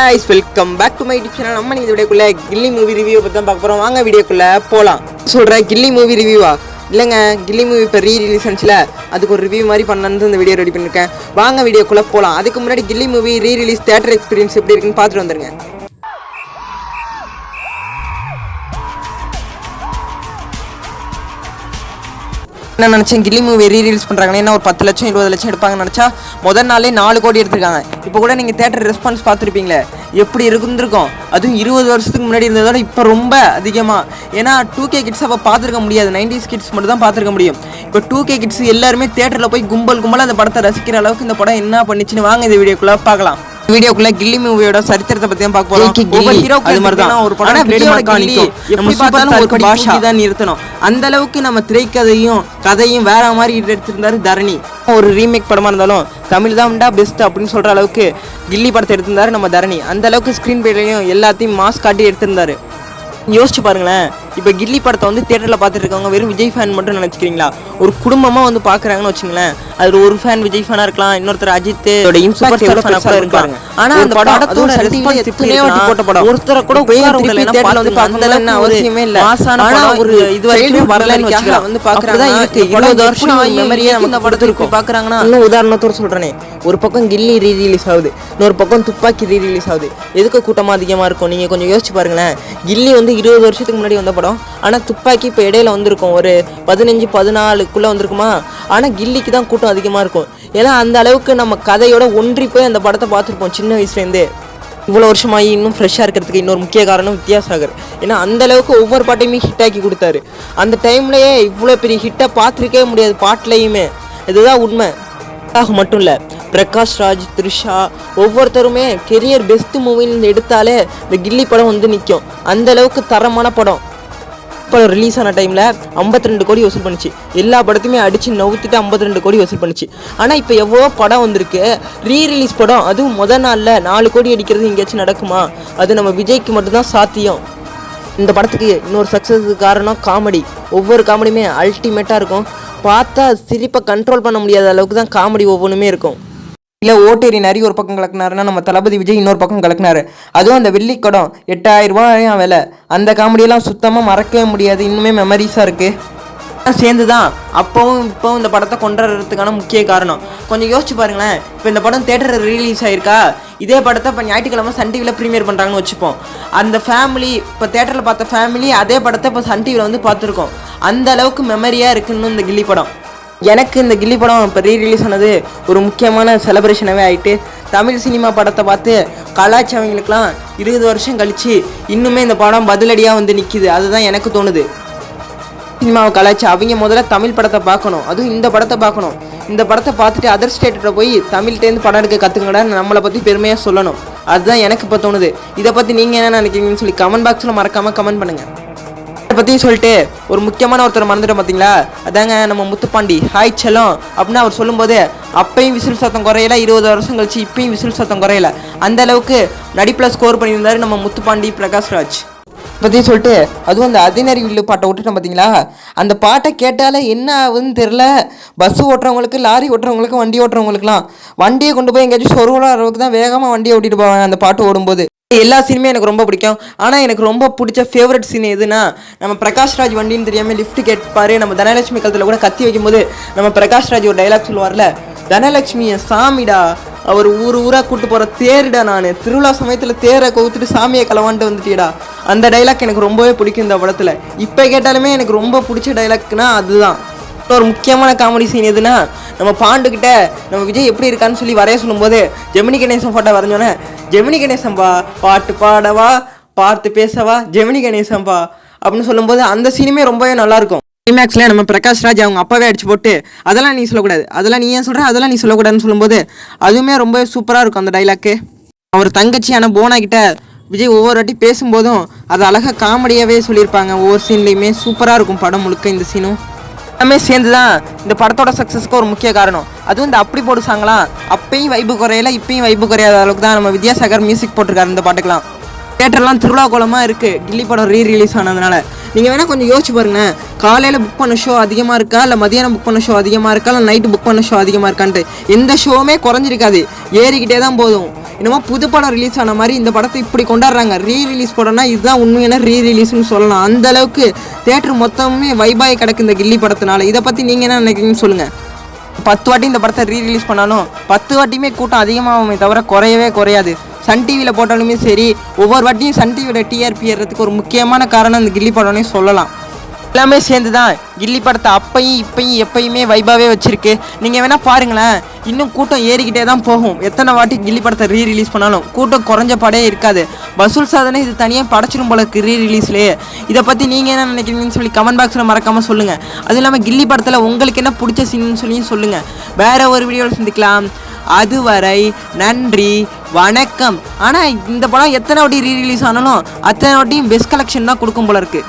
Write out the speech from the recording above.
ஹாய்ஸ் welcome back to my YouTube channel நம்ம இந்த வீடியோக்குள்ளே கில்லி மூவி ரிவ்யூ பற்றி தான் பார்க்க போகிறோம் வாங்க வீடியோக்குள்ளே போகலாம் சொல்கிறேன் கில்லி மூவி ரிவ்யூவா இல்லைங்க கில்லி மூவி இப்போ ரீ ரிலீஸ் ஆச்சுல. அதுக்கு ஒரு ரிவ்யூ மாதிரி பண்ணலான்னு இந்த வீடியோ ரெடி பண்ணியிருக்கேன் வாங்க வீடியோக்குள்ளே போகலாம் அதுக்கு முன்னாடி Ghilli movie re release theatre experience எப்படி இருக்குன்னு பார்த்துட்டு வந்துருங்க. என்ன நினச்சேன் கில்லி மூவி ரீ ரிலீஸ் பண்ணுறாங்கன்னா என்ன ஒரு பத்து லட்சம் இருபது லட்சம் எடுப்பாங்கன்னு நினச்சா முதல் நாளே நாலு கோடி எடுத்திருக்காங்க. இப்போ கூட நீங்கள் தேட்டர் ரெஸ்பான்ஸ் பார்த்துருப்பீங்களே எப்படி இருந்திருக்கும்? அதுவும் இருபது வருஷத்துக்கு முன்னாடி இருந்ததோட இப்போ ரொம்ப அதிகமாக ஏன்னா டூ கே கிட்ஸ் அப்போ பார்த்துருக்க முடியாது. நைன்டிஸ் கிட்ஸ் மட்டும் தான் பார்த்துருக்க முடியும். இப்போ டூ கே கிட்ஸ் எல்லாருமே தேட்டரில் போய் கும்பல் கும்பலாக அந்த படத்தை ரசிக்கிற அளவுக்கு இந்த படம் என்ன பண்ணிச்சுன்னு வாங்க இந்த வீடியோக்குள்ளே பார்க்கலாம். வீடியோக்குள்ள கில்லி மூவியோட சரித்திரத்தை பத்தி பார்க்க போறோம். அது மாதிரி தான் ஒரு படம் பார்த்தாலும் ஒரு பாஷா. தான் நிறுத்தணும். அந்த அளவுக்கு நம்ம திரைக்கதையும் கதையும் வேற மாதிரி எடுத்திருந்தாரு தரணி. ஒரு ரீமேக் படமா இருந்தாலும் தமிழ் தான் பெஸ்ட் அப்படின்னு சொல்ற அளவுக்கு கில்லி படத்தை எடுத்திருந்தாரு நம்ம தரணி. அந்த அளவுக்கு ஸ்க்ரீன் பிளேலையும் எல்லாத்தையும் மாஸ் காட்டி எடுத்திருந்தாரு. யோசிச்சு பாருங்களேன். இப்போ கில்லி படத்தை வந்து தேட்டரில் பார்த்துட்டு இருக்கவங்க வெறும் விஜய் ஃபேன் மட்டும் நினச்சிக்கிறீங்களா? ஒரு குடும்பமாக வந்து பார்க்குறாங்கன்னு வச்சுங்களேன் அதில் ஒரு ஃபேன் விஜய் ஃபேனாக இருக்கலாம் இன்னொருத்தர் அஜித் சூப்பர் ஸ்டார் ஃபேனாக கூட இருப்பாங்க. ஆனால் அந்த படத்தோட போட்ட படம். ஒருத்தரை கூட வந்து அளவுக்கு அவசியமே இல்லை மாசான ஒரு இது வரைக்கும் வரலன்னு வந்து பார்க்குறாங்க இருக்கு. இருபது வருஷம் மெமரியே நம்ம இந்த படத்துக்கு பார்க்குறாங்கன்னா இன்னும் உதாரணத்தோட சொல்கிறேனே ஒரு பக்கம் கில்லி ரீ ரிலீஸ் ஆகுது இன்னொரு பக்கம் துப்பாக்கி ரீ ரிலீஸ் ஆகுது. எதுக்கு கூட்டமாக அதிகமாக இருக்கும்? நீங்கள் கொஞ்சம் யோசிச்சு பாருங்களேன். கில்லி வந்து இருபது வருஷத்துக்கு முன்னாடி வந்த படம் ஆனால் துப்பாக்கி இப்போ இடையில வந்திருக்கும். ஒரு பதினஞ்சு பதினாலுக்குள்ளே வந்திருக்குமா? ஆனால் கில்லிக்கு தான் கூட்டம் அதிகமாக இருக்கும். ஏன்னா அந்த அளவுக்கு நம்ம கதையோட ஒன்றி போய் அந்த படத்தை பார்த்துருப்போம் சின்ன வயசுலேருந்தே. இவ்வளோ வருஷமாகி இன்னும் ஃப்ரெஷ்ஷாக இருக்கிறதுக்கு இன்னொரு முக்கிய காரணம் வித்யாசாகர். ஏன்னா அந்த அளவுக்கு ஒவ்வொரு பாட்டையுமே ஹிட் ஆக்கி கொடுத்தாரு. அந்த டைம்லேயே இவ்வளோ பெரிய ஹிட்டை பார்த்துருக்கவே முடியாது பாட்டுலையுமே. இதுதான் உண்மை. ஆக மட்டும் இல்லை பிரகாஷ் ராஜ் த்ரிஷா ஒவ்வொருத்தருமே கெரியர் பெஸ்ட் மூவின்னு எடுத்தாலே இந்த கில்லி படம் வந்து நிற்கும் அந்த அளவுக்கு தரமான படம். படம் ரிலீஸ் ஆன டைமில் 52 ரெண்டு கோடி வசூல் பண்ணுச்சு. எல்லா படத்தையுமே அடித்து நவுத்திட்டு 52 ரெண்டு கோடி வசூல் பண்ணுச்சு. ஆனால் இப்போ எவ்வளோ படம் வந்திருக்கு. ரீ ரிலீஸ் படம் அதுவும் முத நாளில் நாலு கோடி அடிக்கிறது எங்கேயாச்சும் நடக்குமா? அது நம்ம விஜய்க்கு மட்டும்தான் சாத்தியம். இந்த படத்துக்கு இன்னொரு சக்ஸஸுக்கு காரணம் காமெடி ஒவ்வொரு காமெடியுமே அல்டிமேட்டாக இருக்கும். பார்த்தா சிரிப்பை கண்ட்ரோல் பண்ண முடியாத அளவுக்கு தான் காமெடி ஒவ்வொன்றுமே இருக்கும். இல்லை ஓட்டேரி நரி ஒரு பக்கம் கலக்குனாருன்னா நம்ம தளபதி விஜய் இன்னொரு பக்கம் கலக்குனாரு. அதுவும் அந்த வெள்ளிக்கடம் எட்டாயிரம் விலை. அந்த காமெடியெல்லாம் சுத்தமாக மறக்கவே முடியாது. இன்னுமே மெமரிஸாக இருக்குது சேர்ந்து தான் அப்போவும் இப்போவும் இந்த படத்தை கொண்டாடுறதுக்கான முக்கிய காரணம். கொஞ்சம் யோசிச்சு பாருங்களேன். இப்போ இந்த படம் தேட்டரில் ரிலீஸ் ஆயிருக்கா? இதே படத்தை இப்போ ஞாயிற்றுக்கிழமை சன் டிவியில் ப்ரீமியர் பண்ணுறாங்கன்னு வச்சுப்போம். அந்த ஃபேமிலி இப்போ தேட்டரில் பார்த்த ஃபேமிலி அதே படத்தை இப்போ சன் டிவியில் வந்து பார்த்துருக்கோம். அந்த அளவுக்கு மெமரியாக இருக்குன்னு இந்த கில்லி படம். எனக்கு இந்த கில்லி படம் இப்போ ரீ ரிலீஸ் ஆனது ஒரு முக்கியமான செலப்ரேஷனாகவே ஆகிட்டு தமிழ் சினிமா படத்தை பார்த்து கலாச்சவங்களுக்கெல்லாம் இருபது வருஷம் கழிச்சு இன்னுமே இந்த படம் பதிலடியாக வந்து நிற்கிது அதுதான் எனக்கு தோணுது. சினிமாவை கலாய்ச்சி அவங்க முதல்ல தமிழ் படத்தை பார்க்கணும். அதுவும் இந்த படத்தை பார்க்கணும். இந்த படத்தை பார்த்துட்டு அதர் ஸ்டேட்டில் போய் தமிழ்கிட்டேருந்து படம் எடுக்க கற்றுக்கடா நம்மளை பற்றி பெருமையாக சொல்லணும். அதுதான் எனக்கு இப்போ தோணுது. இதை பற்றி நீங்கள் என்ன நினைக்கிறீங்கன்னு சொல்லி கமெண்ட் பாக்ஸில் மறக்காமல் கமெண்ட் பண்ணுங்கள் பற்றியும் சொல்லிட்டு ஒரு முக்கியமான ஒருத்தர் மறந்துட்டோம் பார்த்தீங்களா அதாங்க நம்ம முத்துப்பாண்டி. ஹாய் செல்லம். அப்படின்னு அவர் சொல்லும்போது அப்பையும் விசில் சத்தம் குறையல இருபது வருஷம் கழிச்சு இப்பையும் விசில் சத்தம் குறையல. அந்த அளவுக்கு நடிப்பில் ஸ்கோர் பண்ணியிருந்தாரு நம்ம முத்துப்பாண்டி பிரகாஷ்ராஜ். பற்றி சொல்லிட்டு அதுவும் அந்த அதினறி வில்லு பாட்டை விட்டுட்டோம் பார்த்தீங்களா அந்த பாட்டை கேட்டாலே என்ன ஆகுதுன்னு தெரில பஸ்ஸு ஓட்டுறவங்களுக்கு லாரி ஓட்டுறவங்களுக்கு வண்டி ஓட்டுறவங்களுக்குலாம் வண்டியை கொண்டு போய் எங்கேயாச்சும் சொருகுற தான் வேகமாக வண்டியை ஓட்டிட்டு போவாங்க அந்த பாட்டு ஓடும்போது. எல்லா சீனுமே எனக்கு ரொம்ப பிடிக்கும். ஆனால் எனக்கு ரொம்ப பிடிச்ச ஃபேவரட் சீன் எதுனா நம்ம பிரகாஷ்ராஜ் வண்டின்னு தெரியாமல் லிஃப்ட் கேட்பாரு நம்ம தனலட்சுமி கழுத்தில் கூட கத்தி வைக்கும்போது நம்ம பிரகாஷ்ராஜ் ஒரு டைலாக் சொல்லுவார்ல தனலட்சுமியை சாமிடா அவர் ஊர் ஊராக கூட்டு போகிற தேருடா நான். திருவிழா சமயத்தில் தேரை கவுத்துட்டு சாமியை களவான்ட்டு வந்துட்டியடா. அந்த டைலாக் எனக்கு ரொம்பவே பிடிக்கும் இந்த படத்தில். இப்போ கேட்டாலுமே எனக்கு ரொம்ப பிடிச்ச டைலாக்னா அதுதான். ஒரு முக்கியமான காமெடி சீன் எதுனா நம்ம பாண்டுக்கிட்ட நம்ம விஜய் எப்படி இருக்கான்னு சொல்லி வரைய சொல்லும்போது ஜெமினி கணேசன் ஃபோட்டோ வரைஞ்சோன்னே ஜெமினி கணேசன்பா பாட்டு பாடவா பார்த்து பேசவா ஜெமினி கணேசன்பா அப்படின்னு சொல்லும்போது அந்த சீனுமே ரொம்பவே நல்லாயிருக்கும் கிளைமேக்ஸில் நம்ம பிரகாஷ் ராஜ் அவங்க அப்பாவே அடிச்சு போட்டு அதெல்லாம் நீ சொல்லக்கூடாது அதெல்லாம் நீ ஏன் சொல்கிற அதெல்லாம் நீ சொல்லக்கூடாதுன்னு சொல்லும்போது அதுவுமே ரொம்ப சூப்பராக இருக்கும் அந்த டைலாக்கு அவர் தங்கச்சியான போனா கிட்ட விஜய் ஒவ்வொரு வாட்டி பேசும்போதும் அது அழகாக காமெடியாகவே சொல்லியிருப்பாங்க. ஒவ்வொரு சீன்லேயுமே சூப்பராக இருக்கும் படம் முழுக்க இந்த சீனும் எல்லாமே சேர்ந்து தான் இந்த படத்தோட சக்ஸஸ்க்கு ஒரு முக்கிய காரணம். அதுவும் இந்த அப்படி போடு சாங்கலாம் அப்பயும் வைப்பு குறையல இப்பயும் வைப்பு குறையாத அளவுக்கு தான் நம்ம வித்யாசாகர் மியூசிக் போட்டிருக்காரு இந்த பாட்டுக்கெலாம் தேட்டர்லாம் திருவிழா கோலமாக இருக்குது கில்லி படம் ரீ ரிலீஸ் ஆனதுனால. நீங்கள் வேணால் கொஞ்சம் யோசிச்சு பாருங்களேன் காலையில் புக் பண்ண ஷோ அதிகமாக இருக்கா? இல்லை மதியானம் புக் பண்ண ஷோ அதிகமாக இருக்கா? இல்லை நைட்டு புக் பண்ண ஷோ அதிகமாக இருக்கான்ட்டு. எந்த ஷோவுமே குறைஞ்சிருக்காது. ஏறிக்கிட்டே தான் போதும். என்னமோ புது படம் ரிலீஸ் ஆன மாதிரி இந்த படத்தை இப்படி கொண்டாடுறாங்க. ரீ ரிலீஸ் படம்னா இதுதான் உண்மையான ரீ ரிலீஸ்னு சொல்லலாம். அந்த அளவுக்கு தேட்டர் மொத்தமே வைபாய் கிடக்கு இந்த கில்லி படத்தினால. இதை பற்றி நீங்கள் என்ன நினைக்கிறீங்கன்னு சொல்லுங்கள் பத்து வாட்டி இந்த படத்தை ரீ ரிலீஸ் பண்ணாலும் பத்து வாட்டியுமே கூட்டம் அதிகமாகுமே தவிர குறையவே குறையாது. சன் டிவியில் போட்டாலுமே சரி ஒவ்வொரு வாட்டியும் சன் டிவியோட டிஆர்பி ஏறதுக்கு ஒரு முக்கியமான காரணம் இந்த கில்லி படம்னே சொல்லலாம். எல்லாமே சேர்ந்து தான் கில்லி படத்தை அப்பையும் இப்பையும் எப்பயுமே வைபாவே வச்சிருக்கு. நீங்கள் வேணால் பாருங்களேன். இன்னும் கூட்டம் ஏறிக்கிட்டே தான் போகும். எத்தனை வாட்டி கில்லி படத்தை ரீ ரிலீஸ் பண்ணாலும் கூட்டம் குறைஞ்ச படே இருக்காது. வசூல் சாதனை இது தனியாக படைச்சிடும் போல ரீ ரிலீஸ்லேயே இதை பற்றி நீங்கள் என்ன நினைக்கிறீங்கன்னு சொல்லி கமெண்ட் பாக்ஸில் மறக்காமல் சொல்லுங்கள் அதுவும் இல்லாமல் கில்லி படத்தில் உங்களுக்கு என்ன பிடிச்ச சீன்னு சொல்லியும் சொல்லுங்கள் வேறு ஒரு வீடியோவில் சந்திக்கலாம். அதுவரை நன்றி வணக்கம். ஆனால் இந்த படம் எத்தனை வாட்டி ரீ ரிலீஸ் ஆனாலும் அத்தனை வாட்டியும் பெஸ்ட் கலெக்ஷன் தான் கொடுக்கும் போல இருக்குது